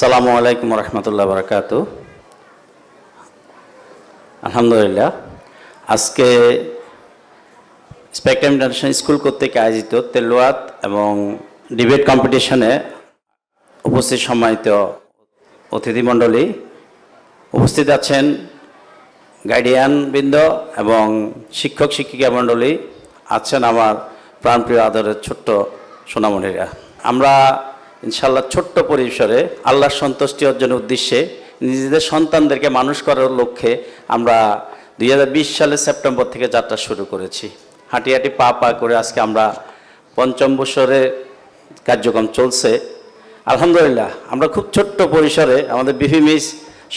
সালামু আলাইকুম রহমতুল্লাহ বরকাত। আলহামদুলিল্লাহ। আজকে স্পেকট্রাম ইন্টারন্যাশনাল স্কুল কর্তৃক আয়োজিত তেলোয়াত এবং ডিবেট কম্পিটিশনে উপস্থিত সম্মানিত অতিথিমণ্ডলী উপস্থিত আছেন গাইডিয়ান বৃন্দ এবং শিক্ষক শিক্ষিকা মণ্ডলী, আছেন আমার প্রাণপ্রিয় আদরের ছোট্ট সোনামণিরা। আমরা ইনশাল্লাহ ছোট্ট পরিসরে আল্লাহর সন্তুষ্টি অর্জনের উদ্দেশ্যে নিজেদের সন্তানদেরকে মানুষ করার লক্ষ্যে আমরা দু হাজার বিশ সালের সেপ্টেম্বর থেকে যাত্রা শুরু করেছি। হাঁটি হাঁটি পা পা করে আজকে আমরা পঞ্চম বছরে কার্যক্রম চলছে। আলহামদুলিল্লাহ, আমরা খুব ছোট্ট পরিসরে আমাদের বিফি মিস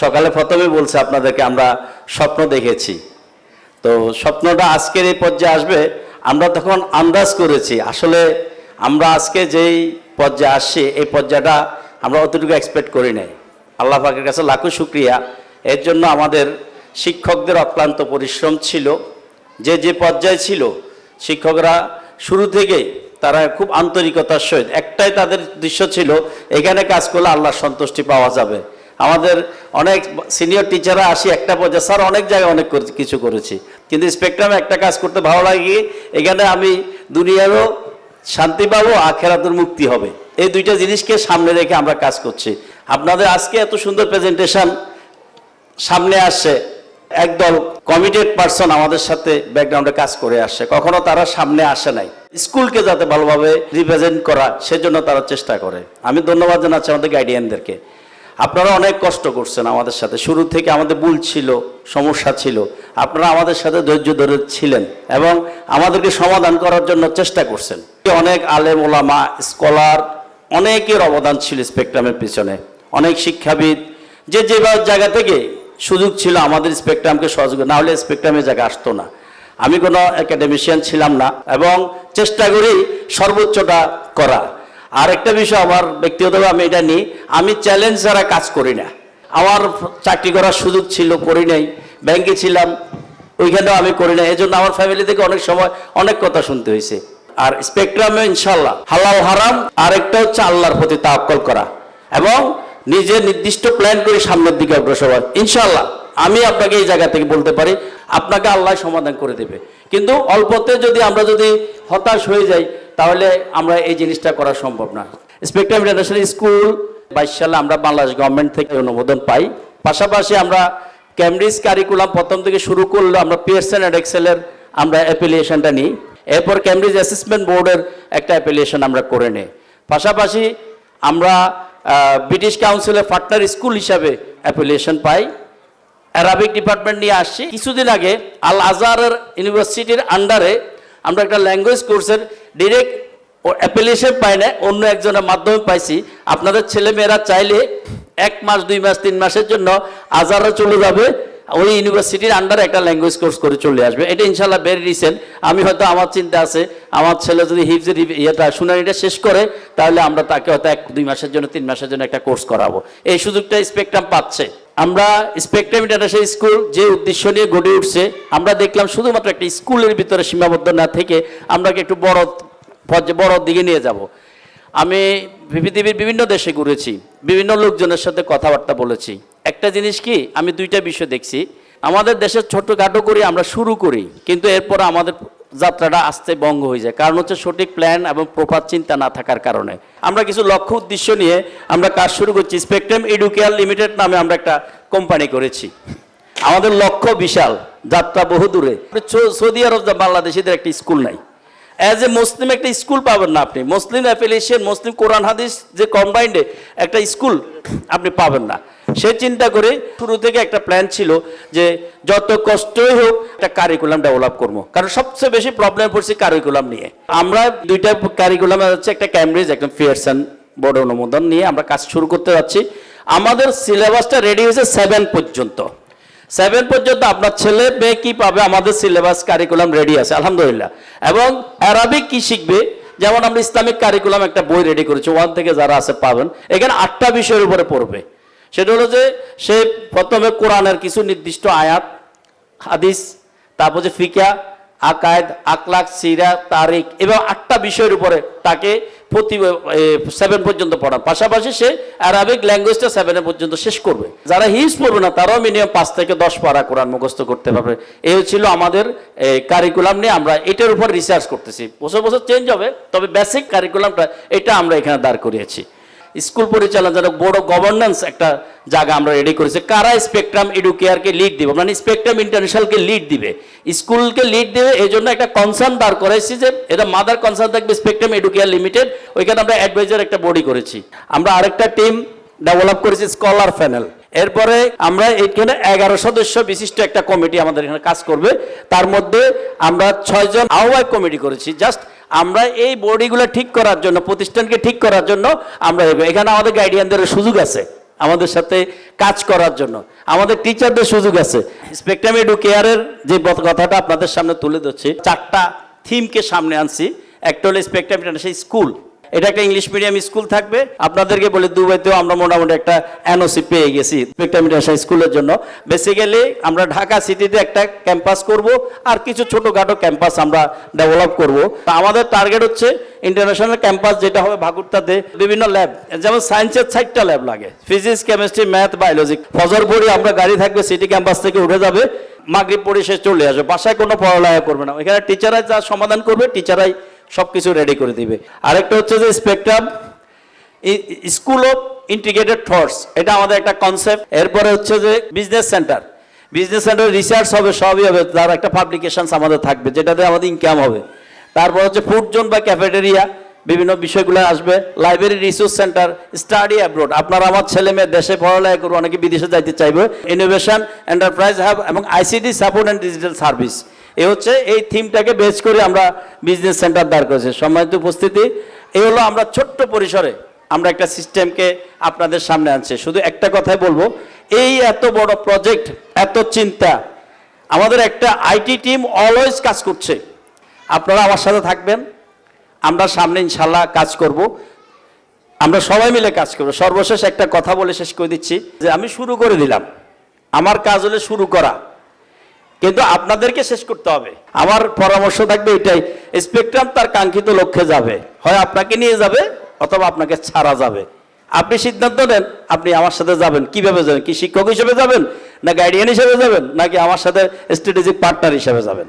সকালে প্রথমে বলছে আপনাদেরকে আমরা স্বপ্ন দেখেছি। তো স্বপ্নটা আজকের এই পর্যায়ে আসবে, আমরা তখন আন্দাজ করেছি, আসলে আমরা আজকে যেই পর্যায়ে আসছি, এই পর্যায়টা আমরা অতটুকু এক্সপেক্ট করি নাই। আল্লাহ পাকের কাছে লাখো শুক্রিয়া। এর জন্য আমাদের শিক্ষকদের অক্লান্ত পরিশ্রম ছিল। যে যে পর্যায়ে ছিল, শিক্ষকরা শুরু থেকেই তারা খুব আন্তরিকতার সহিত, একটাই তাদের দৃশ্য ছিল, এখানে কাজ করলে আল্লাহর সন্তুষ্টি পাওয়া যাবে। আমাদের অনেক সিনিয়র টিচাররা আসি, একটা পর্যায়ে স্যার অনেক জায়গায় অনেক কিছু করেছি। কিন্তু স্পেকট্রামে একটা কাজ করতে ভালো লাগে এখানে আমি দুনিয়ারও শান্তি পাবো, আখেরাতের মুক্তি হবে। এই দুইটা জিনিসকে সামনে রেখে আমরা কাজ করছি। আপনাদের আজকে এত সুন্দর প্রেজেন্টেশন সামনে আসছে। একদল কমিটেড পার্সন আমাদের সাথে ব্যাকগ্রাউন্ডে কাজ করে আসছে। কখনো তারা সামনে আসে নাই। স্কুলকে যাতে ভালোভাবে রিপ্রেজেন্ট করা, সেজন্য তারা চেষ্টা করে। আমি ধন্যবাদ জানাচ্ছি আমাদের গাইডিয়ানদেরকে আপনারা অনেক কষ্ট করছেন আমাদের সাথে। শুরু থেকে আমাদের ভুল ছিল, সমস্যা ছিল। আপনারা আমাদের সাথে ধৈর্য ধরে ছিলেন এবং আমাদেরকে সমাধান করার জন্য চেষ্টা করছেন। অনেক আলেম ওলামা, স্কলার অনেকের অবদান ছিল স্পেকট্রামের পিছনে। অনেক শিক্ষাবিদ যে যে জায়গা থেকে সুযোগ ছিল আমাদের স্পেকট্রামকে সহযোগিতা না হলে স্পেকট্রামের জায়গা আসতো না। আমি কোনো একাডেমিশিয়ান ছিলাম না এবং চেষ্টা করি সর্বোচ্চটা করা। আর একটা বিষয় আমার ব্যক্তিগতভাবে আমি এটা নিই, আমি চ্যালেঞ্জ ছাড়া কাজ করি না। আমার চাকরি করার সুযোগ ছিল, করি নাই, ব্যাংকে ছিলাম, ওইখানেও আমি করি না এই আমার ফ্যামিলি থেকে অনেক সময় অনেক কথা শুনতে হয়েছে। আর স্পেকট্রামে ইনশাল্লাহ হালাল, হারাম, আরেকটা হচ্ছে আল্লাহর প্রতি তাওয়াক্কল করা। এবং নিজের নির্দিষ্ট প্ল্যান করে সামনের দিকে অগ্রসর হওয়া। ইনশাল্লাহ আমি আপনাকে এই জায়গা থেকে বলতে পারি, আপনাকে আল্লাহ সমাধান করে দেবে। কিন্তু অল্পতে যদি আমরা যদি হতাশ হয়ে যাই তাহলে আমরা এই জিনিসটা করা সম্ভব না। স্পেকট্রাম ইন্টারন্যাশনাল স্কুল বাইশ সালে আমরা বাংলাদেশ গভর্নমেন্ট থেকে অনুমোদন পাই। পাশাপাশি আমরা ক্যামব্রিজ কারিকুলাম প্রথম থেকে শুরু করলে আমরা পিয়ারসন অ্যান্ড এক্সেলের আমরা অ্যাপ্লিকেশনটা নিই। এরপর ক্যামব্রিজ অ্যাসেসমেন্ট বোর্ডের একটা অ্যাপ্লিকেশন আমরা করে নিই। পাশাপাশি আমরা ব্রিটিশ কাউন্সিলের পার্টনার স্কুল হিসাবে অ্যাপ্লিকেশন পাই। অ্যারাবিক ডিপার্টমেন্ট নিয়ে আসছি। কিছুদিন আগে আল আজহারের ইউনিভার্সিটির আন্ডারে আমরা একটা ল্যাঙ্গুয়েজ কোর্সের ডিরেক্ট ও অ্যাপ্লিকেশন পাই না অন্য একজনের মাধ্যমে পাইছি। আপনাদের ছেলে মেয়েরা চাইলে এক মাস, দুই মাস, তিন মাসের জন্য আজহারে চলে যাবে, ওই ইউনিভার্সিটির আন্ডারে একটা ল্যাঙ্গুয়েজ কোর্স করে চলে আসবে। এটা ইনশাল্লাহ ভেরি রিসেন্ট আমি হয়তো আমার চিন্তা আছে, আমার ছেলে যদি হিফজের ইয়েটা, শুনানিটা শেষ করে, তাহলে আমরা তাকে হয়তো এক, দুই মাসের জন্য, তিন মাসের জন্য একটা কোর্স করাবো। এই সুযোগটা স্পেকট্রাম পাচ্ছে। আমরা স্পেকট্রাম ইন্টারন্যাশনাল স্কুল যে উদ্দেশ্য নিয়ে গড়ে উঠছে, আমরা দেখলাম শুধুমাত্র একটা স্কুলের ভিতরে সীমাবদ্ধ না থেকে আমরা একটু বড় পর্যায়ে বড় দিকে নিয়ে যাব। আমি পৃথিবীর বিভিন্ন দেশে ঘুরেছি, বিভিন্ন লোকজনের সাথে কথাবার্তা বলেছি। একটা জিনিস কি, আমি দুইটা বিষয় দেখছি। আমাদের দেশের ছোটখাটো করে আমরা শুরু করি, কিন্তু এরপর আমাদের যাত্রাটা আসতে বঙ্গ হয়ে যায়। কারণ হচ্ছে সঠিক প্ল্যান এবং প্রপার চিন্তা না থাকার কারণে। আমরা কিছু লক্ষ্য উদ্দেশ্য নিয়ে আমরা কাজ শুরু করছি। স্পেকট্রাম এডুকেয়ার লিমিটেড নামে আমরা একটা কোম্পানি করেছি। আমাদের লক্ষ্য বিশাল, যাত্রা বহু দূরে। সৌদি আরব বাংলাদেশিদের একটা স্কুল নাই। অ্যাজ এ মুসলিম একটা স্কুল পাবেন না আপনি। মুসলিম অ্যাফিলিয়েশন মুসলিম কোরআন হাদিস যে কম্বাইন্ডে একটা স্কুল আপনি পাবেন না। সে চিন্তা করে শুরু থেকে একটা প্ল্যান ছিল যে যত কষ্টই হোক একটা কারিকুলাম ডেভেলপ করব। কারণ সবচেয়ে বেশি প্রবলেম পড়ছে কারিকুলাম নিয়ে। আমরা দুইটা কারিকুলাম হচ্ছে একটা ক্যামব্রিজ একটা ফিয়ারসন বোর্ড অনুমোদন নিয়ে আমরা কাজ শুরু করতে যাচ্ছি। আমাদের সিলেবাসটা রেডি হয়েছে সেভেন পর্যন্ত। সেভেন পর্যন্ত আপনার ছেলে মেয়ে কি পাবে? আমাদের সিলেবাস কারিকুলাম রেডি আছে, আলহামদুলিল্লাহ। এবং অ্যারাবিক কি শিখবে? যেমন আমরা ইসলামিক কারিকুলাম একটা বই রেডি করেছি ওয়ান থেকে যারা আছে পাবেন। এখানে আটটা বিষয়ের উপরে পড়বে। সেটা হলো যে সে প্রথমে কোরআনের কিছু নির্দিষ্ট আয়াত, হাদিস, তারপর যে ফিকা আকায়দ আকলাক সিরা তারিক এবং আটটা বিষয়ের উপরে তাকে প্রতি সেভেন পর্যন্ত পড়ার পাশাপাশি সে আরবিক ল্যাঙ্গুয়েজটা সেভেনে পর্যন্ত শেষ করবে। যারা হিজ পড়বে না, তারাও মিনিমাম পাঁচ থেকে দশ পারা কোরআন মুখস্থ করতে পারবে। এই ছিল আমাদের কারিকুলাম নিয়ে আমরা এটার উপর রিসার্চ করতেছি। বছর বছর চেঞ্জ হবে, তবে বেসিক কারিকুলামটা এটা আমরা এখানে দাঁড় করিয়েছি। স্কুল পরিচালনা যারা বড় গভর্নেন্স একটা জায়গা আমরা রেডি করেছি, কারা স্পেকট্রাম এডুকেয়ারকে লিড দিবে? মানে স্পেকট্রাম ইন্টারন্যাশনালকে লিড দিবে। স্কুলকে লিড দেবে, এই জন্য একটা কনসার্ন দাঁড় করাইছি যে, এটা মাদার কনসার্ন থাকবে স্পেকট্রাম এডুকেয়ার লিমিটেড ওইখানে আমরা অ্যাডভাইজার একটা বডি করেছি। আমরা আরেকটা টিম ডেভেলপ করেছি স্কলার প্যানেল এরপরে আমরা এখানে এগারো সদস্য বিশিষ্ট একটা কমিটি আমাদের এখানে কাজ করবে। তার মধ্যে আমরা ছয়জন আহ্বায়ক কমিটি করেছি। জাস্ট আমরা এই বডিগুলো ঠিক করার জন্য, প্রতিষ্ঠানকে ঠিক করার জন্য আমরা এখানে আমাদের গাইডিয়ানদের সুযোগ আছে আমাদের সাথে কাজ করার জন্য। আমাদের টিচারদের সুযোগ আছে। স্পেকট্রাম এডু কেয়ারের যে কথাটা আপনাদের সামনে তুলে ধরছি, চারটা থিমকে সামনে আনছি। একটা হলো স্পেকট্রাম ইন্টারন্যাশনাল স্কুল এটা একটা ইংলিশ মিডিয়াম স্কুল থাকবে। আপনাদেরকে বলে দুবাইতেও আমরা মোটামুটি একটা এনওসি পেয়ে গেছি ইন্টারন্যাশনাল স্কুলের জন্য। বেসিক্যালি আমরা ঢাকা সিটিতে একটা ক্যাম্পাস করব আর কিছু ছোটোখাটো ক্যাম্পাস আমরা ডেভেলপ করব। আমাদের টার্গেট হচ্ছে ইন্টারন্যাশনাল ক্যাম্পাস যেটা হবে ভাগুরতাতে বিভিন্ন ল্যাব যেমন সায়েন্সের চারটা ল্যাব লাগে। ফিজিক্স কেমিস্ট্রি ম্যাথ বায়োলজি ফজর পড়ি আমরা গাড়ি থাকবে সিটি ক্যাম্পাস থেকে উঠে যাবে। মাগরিব পড়ে সে চলে আসবে। বাসায় কোনো পড়ালেখা করবে না। এখানে টিচারাই যা সমাধান করবে টিচারাই সব কিছু রেডি করে দিবে। আরেকটা হচ্ছে যে Spectrum school of integrated thoughts এটা আমাদের একটা কনসেপ্ট এরপরে হচ্ছে যে business centre business centre research হবে, সবই হবে, তার একটা পাবলিকেশনস আমাদের থাকবে, যেটাতে আমাদের ইনকাম হবে। তারপর হচ্ছে ফুড জোন বা ক্যাফেটেরিয়া বিভিন্ন বিষয়গুলো আসবে library resource centre study abroad আপনার আমার ছেলে মেয়ে দেশে পড়ালেখা করবে অনেকে বিদেশে যাইতে চাইবে। ইনোভেশন এন্টারপ্রাইজ হাব এবং ICD support and digital service এ হচ্ছে এই থিমটাকে বেচ করে আমরা বিজনেস সেন্টার দাঁড় করেছি। সম্মানিত উপস্থিতি এই হলো আমরা ছোট্ট পরিসরে আমরা একটা সিস্টেমকে আপনাদের সামনে আনছি। শুধু একটা কথাই বলব, এই এত বড় প্রজেক্ট এত চিন্তা, আমাদের একটা আইটি টিম অলওয়েজ কাজ করছে। আপনারা আমার সাথে থাকবেন, আমরা সামনে ইনশাল্লাহ কাজ করব। আমরা সবাই মিলে কাজ করব। সর্বশেষ একটা কথা বলে শেষ করে দিচ্ছি যে আমি শুরু করে দিলাম। আমার কাজ হলে শুরু করা। কিন্তু আপনাদেরকে শেষ করতে হবে। আমার পরামর্শ থাকবে এটাই স্পেকট্রাম তার কাঙ্ক্ষিত লক্ষ্যে যাবে। হয় আপনাকে নিয়ে যাবে অথবা আপনাকে ছাড়া যাবে। আপনি সিদ্ধান্ত নেন, আপনি আমার সাথে যাবেন। কীভাবে যাবেন? কি শিক্ষক হিসেবে যাবেন? না গাইডিয়ান হিসেবে যাবেন? নাকি আমার সাথে স্ট্র্যাটেজিক পার্টনার হিসেবে যাবেন?